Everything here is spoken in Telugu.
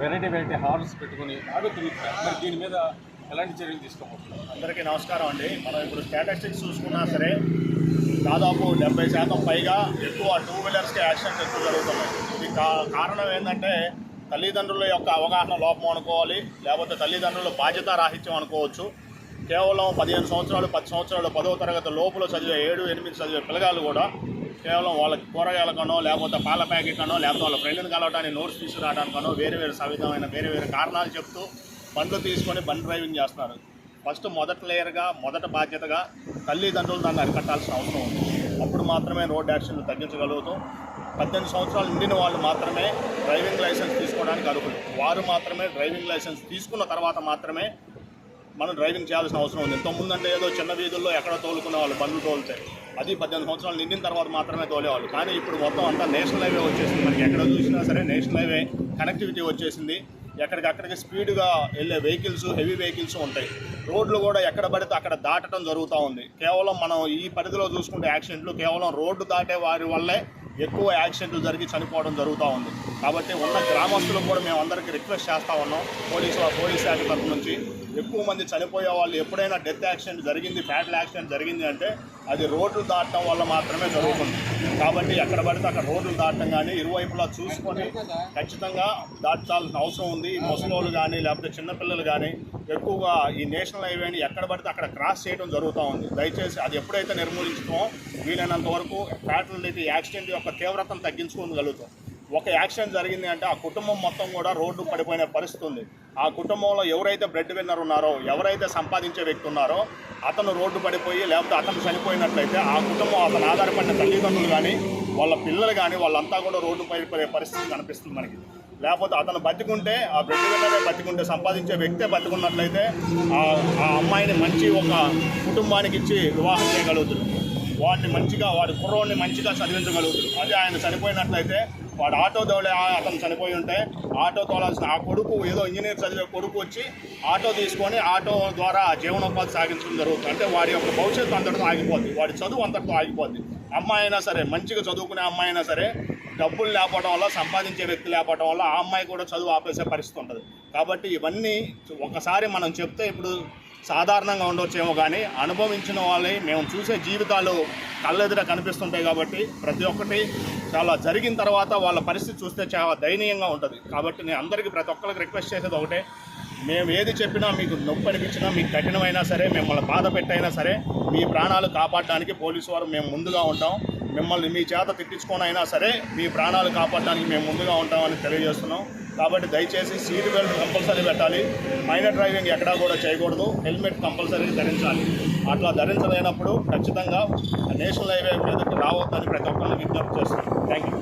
వెరైటీ వెరైటీ హార్స్ పెట్టుకుని బాగా తిరుగుతున్నారు. మరి దీని మీద ఎలాంటి చర్యలు తీసుకోబోతున్నారు? అందరికీ నమస్కారం అండి. మనం ఇప్పుడు స్టాటిస్టిక్స్ చూసుకున్నా సరే దాదాపు డెబ్బై శాతం పైగా ఎక్కువ టూ వీలర్స్కి యాక్సిడెంట్స్ ఎక్కువ జరుగుతున్నాయి. ఇది కా కారణం ఏంటంటే తల్లిదండ్రుల యొక్క అవగాహన లోపం అనుకోవాలి లేకపోతే తల్లిదండ్రుల బాధ్యత రాహిత్యం అనుకోవచ్చు. కేవలం పదిహేను సంవత్సరాలు పది సంవత్సరాలు పదవ తరగతి లోపల చదివే ఏడు ఎనిమిది చదివే పిల్లగాళ్ళు కూడా కేవలం వాళ్ళకి కూరగాయలకనో లేకపోతే పాల ప్యాకెట్కనో లేకపోతే వాళ్ళ ఫ్రెండ్ని కలవడానికి నోట్స్ తీసుకురావడానికనో వేరే వేరే సవిధమైన వేరే వేరే కారణాలు చెప్తూ బండ్లు తీసుకొని బండ్ డ్రైవింగ్ చేస్తున్నారు ఫస్ట్ మొదటి లేయర్గా మొదట బాధ్యతగా తల్లిదండ్రులు దాన్ని అరికట్టాల్సిన అవసరం ఉంది. అప్పుడు మాత్రమే రోడ్ యాక్సిడెంట్లు తగ్గించగలుగుతాం. పద్దెనిమిది సంవత్సరాలు నిండిన వాళ్ళు మాత్రమే డ్రైవింగ్ లైసెన్స్ తీసుకోవడానికి అర్హులు. వారు మాత్రమే డ్రైవింగ్ లైసెన్స్ తీసుకున్న తర్వాత మాత్రమే మనం డ్రైవింగ్ చేయాల్సిన అవసరం ఉంది. ఇంతకుముందు అంటే ఏదో చిన్న వీధుల్లో ఎక్కడ తోలుకునే వాళ్ళు బండ్లు తోలితే. అది పద్దెనిమిది సంవత్సరాలు నిండిన తర్వాత మాత్రమే తోలేవాళ్ళు. కానీ ఇప్పుడు మొత్తం అంతా నేషనల్ హైవే వచ్చేసింది. మనకి ఎక్కడ చూసినా సరే నేషనల్ హైవే కనెక్టివిటీ వచ్చేసింది. ఎక్కడికక్కడికి స్పీడ్గా వెళ్ళే వెహికల్స్ హెవీ వెహికల్స్ ఉంటాయి. రోడ్లు కూడా ఎక్కడ పడితే అక్కడ దాటడం జరుగుతూ ఉంది. కేవలం మనం ఈ పరిధిలో చూసుకుంటే యాక్సిడెంట్లు కేవలం రోడ్డు దాటే వారి వల్లే ఎక్కువ యాక్సిడెంట్లు జరిగి చనిపోవడం జరుగుతూ ఉంది. కాబట్టి ఉన్న గ్రామస్తులకు కూడా మేము అందరికీ రిక్వెస్ట్ చేస్తూ ఉన్నాం. పోలీసు పోలీస్ శాఖ తరఫు నుంచి. ఎక్కువ మంది చనిపోయే వాళ్ళు ఎప్పుడైనా డెత్ యాక్సిడెంట్ జరిగింది ఫ్యాటల్ యాక్సిడెంట్ జరిగింది అంటే అది రోడ్లు దాటడం వల్ల మాత్రమే జరుగుతుంది. కాబట్టి ఎక్కడ పడితే అక్కడ రోడ్లు దాటడం కానీ ఇరువైపులా చూసుకొని ఖచ్చితంగా దాటాల్సిన అవసరం ఉంది. ఈ ముసలోళ్ళు కానీ లేకపోతే చిన్నపిల్లలు కానీ ఎక్కువగా ఈ నేషనల్ హైవేని ఎక్కడ పడితే అక్కడ క్రాస్ చేయడం జరుగుతూ ఉంది. దయచేసి అది ఎప్పుడైతే నిర్మూలించుతామో వీలైనంత వరకు ఫ్యాటలిటీ యాక్సిడెంట్ యొక్క తీవ్రతను తగ్గించుకోగలుగుతాం. ఒక యాక్సిడెంట్ జరిగింది అంటే ఆ కుటుంబం మొత్తం కూడా రోడ్డు పడిపోయిన పరిస్థితి ఉంది. ఆ కుటుంబంలో ఎవరైతే బ్రెడ్ విన్నర్ ఉన్నారో ఎవరైతే సంపాదించే వ్యక్తి ఉన్నారో అతను రోడ్డు పడిపోయి లేకపోతే అతను చనిపోయినట్లయితే ఆ కుటుంబం అతను ఆధారపడిన తల్లిదండ్రులు కానీ వాళ్ళ పిల్లలు కానీ వాళ్ళంతా కూడా రోడ్డు పడిపోయే పరిస్థితి కనిపిస్తుంది మనకి. లేకపోతే అతను బతికుంటే ఆ బ్రెడ్ విన్నరే బతికుంటే సంపాదించే వ్యక్తే బతికున్నట్లయితే ఆ అమ్మాయిని మంచి ఒక కుటుంబానికి ఇచ్చి వివాహం చేయగలుగుతుంది వాడిని మంచిగా వాడి కుర్రోడిని మంచిగా చదివించగలుగుతారు అదే ఆయన చనిపోయినట్లయితే వాడు ఆటో తోలే అతను చనిపోయి ఉంటే ఆటో తోలాల్సిన ఆ కొడుకు ఏదో ఇంజనీర్ చదివే కొడుకు వచ్చి ఆటో తీసుకొని ఆటో ద్వారా జీవనోపాధి సాగించడం జరుగుతుంది. అంటే వాడి యొక్క భవిష్యత్తు అంతటితో ఆగిపోద్ది. వాడి చదువు అంతటితో ఆగిపోద్ది. అమ్మాయి అయినా సరే మంచిగా చదువుకునే అమ్మాయి అయినా సరే డబ్బులు లేకపోవడం వల్ల సంపాదించే వ్యక్తి లేకపోవడం వల్ల ఆ అమ్మాయి కూడా చదువు ఆపేసే పరిస్థితి ఉంటుంది. కాబట్టి ఇవన్నీ ఒకసారి మనం చెప్తే ఇప్పుడు సాధారణంగా ఉండొచ్చేమో కానీ అనుభవించిన వాళ్ళే మేము చూసే జీవితాలు కళ్ళెదుట కనిపిస్తుంటాయి కాబట్టి ప్రతి ఒక్కటి చాలా జరిగిన తర్వాత వాళ్ళ పరిస్థితి చూస్తే చాలా దయనీయంగా ఉంటుంది. కాబట్టి నేను అందరికీ ప్రతి ఒక్కరికి రిక్వెస్ట్ చేసేది ఒకటే. మేము ఏది చెప్పినా మీకు నొప్పి అనిపించినా మీకు కఠినమైనా సరే మిమ్మల్ని బాధ పెట్టైనా సరే మీ ప్రాణాలు కాపాడడానికి పోలీసు వారు మేము ముందుగా ఉంటాం. మిమ్మల్ని మీ చేత తిట్టించుకోనైనా సరే మీ ప్రాణాలు కాపాడడానికి మేము ముందుగా ఉంటామని తెలియజేస్తున్నాం. కాబట్టి దయచేసి సీట్ బెల్ట్ కంపల్సరీ పెట్టాలి. మైనర్ డ్రైవింగ్ ఎక్కడా కూడా చేయకూడదు. హెల్మెట్ కంపల్సరీ ధరించాలి. అట్లా ధరించలేనప్పుడు ఖచ్చితంగా నేషనల్ హైవే మీదకి రావద్దని ప్రతి ఒక్కరిని విజ్ఞప్తి చేస్తున్నాం. Thank you